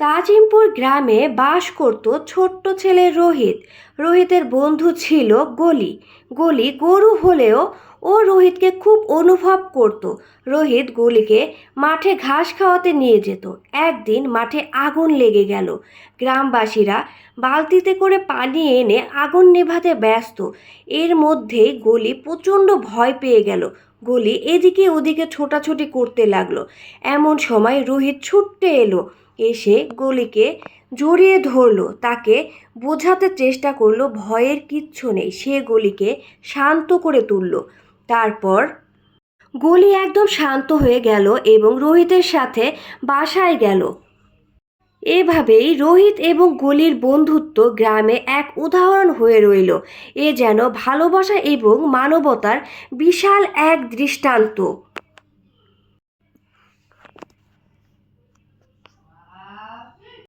তাজিমপুর গ্রামে বাস করত ছোট্ট ছেলে রোহিত। রোহিতের বন্ধু ছিল গলি। গলি গরু হলেও ও রোহিতকে খুব অনুভব করত। রোহিত গলিকে মাঠে ঘাস খাওয়াতে নিয়ে যেত। একদিন মাঠে আগুন লেগে গেল। গ্রামবাসীরা বালতিতে করে পানি এনে আগুন নেভাতে ব্যস্ত। এর মধ্যেই গলি প্রচণ্ড ভয় পেয়ে গেল। গলি এদিকে ওদিকে ছোটাছুটি করতে লাগল। এমন সময় রোহিত ছুটতে এলো। এসে গলিকে জড়িয়ে ধরলো। তাকে বোঝাতে চেষ্টা করল, ভয়ের কিচ্ছু নেই। সে গলিকে শান্ত করে তুলল। তারপর গলি একদম শান্ত হয়ে গেল এবং রোহিতের সাথে বাসায় গেল। এভাবেই রোহিত এবং গলির বন্ধুত্ব গ্রামে এক উদাহরণ হয়ে রইল। এ যেন ভালোবাসা এবং মানবতার বিশাল এক দৃষ্টান্ত।